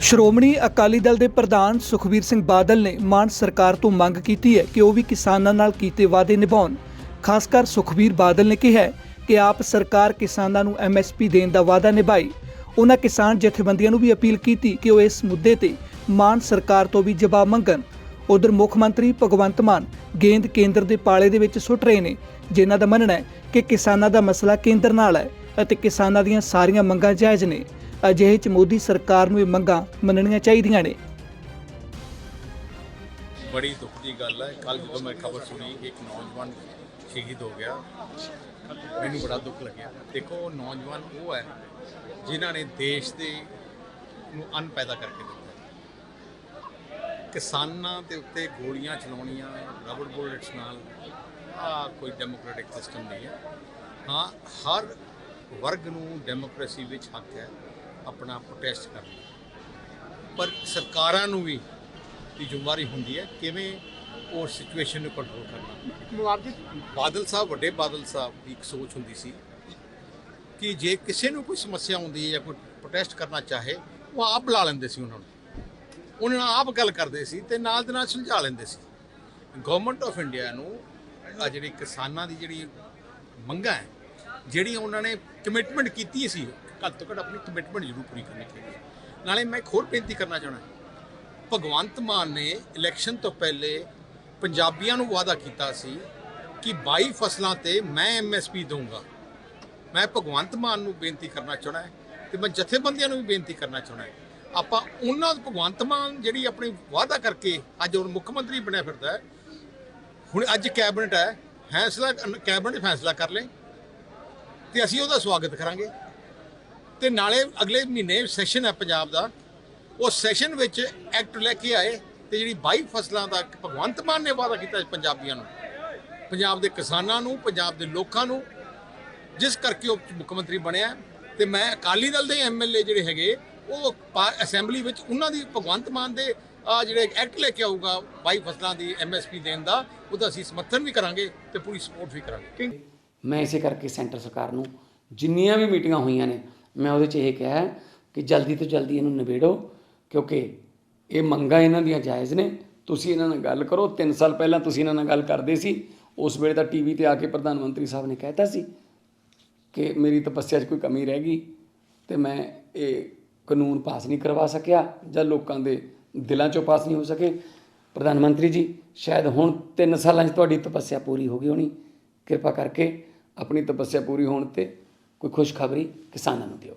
ਸ਼੍ਰੋਮਣੀ ਅਕਾਲੀ ਦਲ ਦੇ ਪ੍ਰਧਾਨ ਸੁਖਬੀਰ ਸਿੰਘ ਬਾਦਲ ਨੇ ਮਾਨ ਸਰਕਾਰ ਤੋਂ ਮੰਗ ਕੀਤੀ ਹੈ ਕਿ ਉਹ ਵੀ ਕਿਸਾਨਾਂ ਨਾਲ ਕੀਤੇ ਵਾਅਦੇ ਨਿਭਾਉਣ। ਖਾਸ ਕਰ ਸੁਖਬੀਰ ਬਾਦਲ ਨੇ ਕਿਹਾ ਹੈ ਕਿ ਆਪ ਸਰਕਾਰ ਕਿਸਾਨਾਂ ਨੂੰ ਐਮਐਸਪੀ ਦੇਣ ਦਾ ਵਾਅਦਾ ਨਿਭਾਈ। ਉਹਨਾਂ ਕਿਸਾਨ ਜਥੇਬੰਦੀਆਂ ਨੂੰ ਵੀ ਅਪੀਲ ਕੀਤੀ ਕਿ ਉਹ ਇਸ ਮੁੱਦੇ ਤੇ ਮਾਨ ਸਰਕਾਰ ਤੋਂ ਵੀ ਜਵਾਬ ਮੰਗਣ। ਉਧਰ ਮੁੱਖ ਮੰਤਰੀ ਭਗਵੰਤ ਮਾਨ ਗੇਂਦ ਕੇਂਦਰ ਦੇ ਪਾਲੇ ਦੇ ਵਿੱਚ ਸੁੱਟ ਰਹੇ ਨੇ, ਜਿਨ੍ਹਾਂ ਦਾ ਮੰਨਣਾ ਹੈ ਕਿ ਕਿਸਾਨਾਂ ਦਾ ਮਸਲਾ ਕੇਂਦਰ ਨਾਲ ਹੈ ਅਤੇ ਕਿਸਾਨਾਂ ਦੀਆਂ ਸਾਰੀਆਂ ਮੰਗਾਂ ਜਾਇਜ਼ ਨੇ। ਅਜਿਹੇ ਚ ਮੋਦੀ ਸਰਕਾਰ ਨੂੰ ਇਹ ਮੰਗਾਂ ਮੰਨਣੀਆਂ ਚਾਹੀਦੀਆਂ ਨੇ। ਬੜੀ ਦੁੱਖ ਦੀ ਗੱਲ ਹੈ ਕੱਲ ਜਦੋਂ ਮੈਂ ਖਬਰ ਸੁਣੀ ਕਿ ਇੱਕ ਨੌਜਵਾਨ ਸ਼ਹੀਦ ਹੋ ਗਿਆ। ਮੈਨੂੰ ਬੜਾ ਦੁੱਖ ਲੱਗਿਆ। ਦੇਖੋ, ਉਹ ਨੌਜਵਾਨ ਉਹ ਹੈ ਜਿਨ੍ਹਾਂ ਨੇ ਦੇਸ਼ ਦੇ ਨੂੰ ਅੰਨ ਪੈਦਾ ਕਰਕੇ ਦਿੱਤਾ। ਕਿਸਾਨਾਂ ਦੇ ਉੱਤੇ ਗੋਲੀਆਂ ਚਲਾਉਣੀਆਂ ਰਬੜ ਬੁਲੇਟਸ ਨਾਲ ਆ ਕੋਈ ਡੈਮੋਕ੍ਰੈਟਿਕ ਸਿਸਟਮ ਨਹੀਂ ਹੈ। ਹਾਂ, ਹਰ ਵਰਗ ਨੂੰ ਡੈਮੋਕ੍ਰੇਸੀ ਵਿੱਚ ਹੱਕ ਹੈ। ਆਪਣਾ ਪ੍ਰੋਟੈਸਟ ਕਰਨ ਪਰ ਸਰਕਾਰਾਂ ਨੂੰ ਵੀ ਦੀ ਜ਼ਿੰਮੇਵਾਰੀ ਹੁੰਦੀ ਹੈ ਕਿਵੇਂ ਉਹ ਸਿਚੁਏਸ਼ਨ ਨੂੰ ਕੰਟਰੋਲ ਕਰਨਾ। ਬਾਦਲ ਸਾਹਿਬ ਵੱਡੇ ਬਾਦਲ ਸਾਹਿਬ ਦੀ ਇੱਕ ਸੋਚ ਹੁੰਦੀ ਸੀ ਕਿ ਜੇ ਕਿਸੇ ਨੂੰ ਕੋਈ ਸਮੱਸਿਆ ਹੁੰਦੀ ਹੈ ਜਾਂ ਕੋਈ ਪ੍ਰੋਟੈਸਟ ਕਰਨਾ ਚਾਹੇ ਉਹ ਆਪ ਬੁਲਾ ਲੈਂਦੇ ਸੀ ਉਹਨਾਂ ਨੂੰ। ਉਹਨਾਂ ਨਾਲ ਆਪ ਗੱਲ ਕਰਦੇ ਸੀ ਤੇ ਨਾਲ ਦੇ ਨਾਲ ਸੁਲਝਾ ਲੈਂਦੇ ਸੀ। ਗਵਰਨਮੈਂਟ ਆਫ ਇੰਡੀਆ ਨੂੰ ਆ ਜਿਹੜੀ ਕਿਸਾਨਾਂ ਦੀ ਜਿਹੜੀ ਮੰਗਾਂ ਹੈ ਜਿਹੜੀਆਂ ਉਹਨਾਂ ਨੇ ਕਮਿਟਮੈਂਟ ਕੀਤੀ ਸੀ ਘੱਟ ਤੋਂ ਘੱਟ ਆਪਣੀ ਕਮਿਟਮੈਂਟ ਜ਼ਰੂਰ ਪੂਰੀ ਕਰਨੀ ਚਾਹੀਦੀ ਹੈ। ਨਾਲੇ ਮੈਂ ਇੱਕ ਹੋਰ ਬੇਨਤੀ ਕਰਨਾ ਚਾਹੁੰਦਾ ਭਗਵੰਤ ਮਾਨ ਨੇ ਇਲੈਕਸ਼ਨ ਤੋਂ ਪਹਿਲੇ ਪੰਜਾਬੀਆਂ ਨੂੰ ਵਾਅਦਾ ਕੀਤਾ ਸੀ ਕਿ 22 ਫਸਲਾਂ ਤੇ ਮੈਂ ਐਮਐਸਪੀ ਦਊਂਗਾ। ਮੈਂ ਭਗਵੰਤ ਮਾਨ ਨੂੰ ਬੇਨਤੀ ਕਰਨਾ ਚਾਹੁੰਦਾ ਤੇ ਮੈਂ ਜਥੇਬੰਦੀਆਂ ਨੂੰ ਵੀ ਬੇਨਤੀ ਕਰਨਾ ਚਾਹੁੰਦਾ ਆਪਾਂ ਉਹਨਾਂ ਭਗਵੰਤ ਮਾਨ ਜਿਹੜੀ ਆਪਣੀ ਵਾਅਦਾ ਕਰਕੇ ਅੱਜ ਹੁਣ ਮੁੱਖ ਮੰਤਰੀ ਬਣਿਆ ਫਿਰਦਾ ਹੈ, ਹੁਣ ਅੱਜ ਕੈਬਨਿਟ ਹੈ, ਫੈਸਲਾ, ਕੈਬਨਿਟ ਫੈਸਲਾ ਕਰ ਲੇ ਤੇ ਅਸੀਂ ਉਹਦਾ ਸਵਾਗਤ ਕਰਾਂਗੇ। ਤੇ ਨਾਲੇ ਅਗਲੇ ਮਹੀਨੇ ਸੈਸ਼ਨ ਹੈ ਪੰਜਾਬ ਦਾ। ਉਹ ਸੈਸ਼ਨ ਵਿੱਚ ਐਕਟ ਲੈ ਕੇ ਆਏ ਤੇ ਜਿਹੜੀ 22 ਫਸਲਾਂ ਦਾ ਭਗਵੰਤ ਮਾਨ ਨੇ ਵਾਅਦਾ ਕੀਤਾ ਪੰਜਾਬੀਆਂ ਨੂੰ। ਪੰਜਾਬ ਦੇ ਕਿਸਾਨਾਂ ਨੂੰ, ਪੰਜਾਬ ਦੇ ਲੋਕਾਂ ਨੂੰ, ਜਿਸ ਕਰਕੇ ਉਹ ਮੁੱਖ ਮੰਤਰੀ ਬਣਿਆ। ਤੇ ਮੈਂ ਅਕਾਲੀ ਦਲ ਦੇ ਐਮਐਲਏ ਜਿਹੜੇ ਹੈਗੇ, ਉਹ ਅਸੈਂਬਲੀ ਵਿੱਚ ਉਹਨਾਂ ਦੀ ਭਗਵੰਤ ਮਾਨ ਦੇ, ਆ ਜਿਹੜੇ ਐਕਟ ਲੈ ਕੇ ਆਊਗਾ 22 ਫਸਲਾਂ ਦੀ ਐਮਐਸਪੀ ਦੇਣ ਦਾ, ਉਹਦਾ ਅਸੀਂ ਸਮਰਥਨ ਵੀ ਕਰਾਂਗੇ ਤੇ ਪੂਰੀ ਸਪੋਰਟ ਵੀ ਕਰਾਂਗੇ। ਮੈਂ ਇਸੇ ਕਰਕੇ ਸੈਂਟਰ ਸਰਕਾਰ ਨੂੰ ਜਿੰਨੀਆਂ ਵੀ ਮੀਟਿੰਗਾਂ ਹੋਈਆਂ ਨੇ ਮੈਂ ਉਹਦੇ 'ਚ ਇਹ ਕਿਹਾ ਕਿ ਜਲਦੀ ਤੋਂ ਜਲਦੀ ਇਹਨੂੰ ਨਿਬੇੜੋ, ਕਿਉਂਕਿ ਇਹ ਮੰਗਾਂ ਇਹਨਾਂ ਦੀਆਂ ਜਾਇਜ਼ ਨੇ। ਤੁਸੀਂ ਇਹਨਾਂ ਨਾਲ ਗੱਲ ਕਰੋ। 3 ਸਾਲ ਪਹਿਲਾਂ ਤੁਸੀਂ ਇਹਨਾਂ ਨਾਲ ਗੱਲ ਕਰਦੇ ਸੀ। ਉਸ ਵੇਲੇ ਤਾਂ ਟੀਵੀ ਤੇ ਆ ਕੇ ਪ੍ਰਧਾਨ ਮੰਤਰੀ ਸਾਹਿਬ ਨੇ ਕਹਿਤਾ ਸੀ ਕਿ ਮੇਰੀ ਤਪੱਸਿਆ 'ਚ ਕੋਈ ਕਮੀ ਰਹਿ ਗਈ ਤੇ ਮੈਂ ਇਹ ਕਾਨੂੰਨ ਪਾਸ ਨਹੀਂ ਕਰਵਾ ਸਕਿਆ ਜਾਂ ਲੋਕਾਂ ਦੇ ਦਿਲਾਂ 'ਚੋਂ ਪਾਸ ਨਹੀਂ ਹੋ ਸਕੇ। ਪ੍ਰਧਾਨ ਮੰਤਰੀ ਜੀ, ਸ਼ਾਇਦ ਹੁਣ 3 ਸਾਲਾਂ 'ਚ ਤੁਹਾਡੀ ਤਪੱਸਿਆ ਪੂਰੀ ਹੋ ਗਈ ਹੋਣੀ। ਕਿਰਪਾ ਕਰਕੇ ਆਪਣੀ ਤਪੱਸਿਆ ਪੂਰੀ ਹੋਣ ਤੇ ਕੋਈ ਖੁਸ਼ਖਬਰੀ ਕਿਸਾਨਾਂ ਨੂੰ ਦਿਓ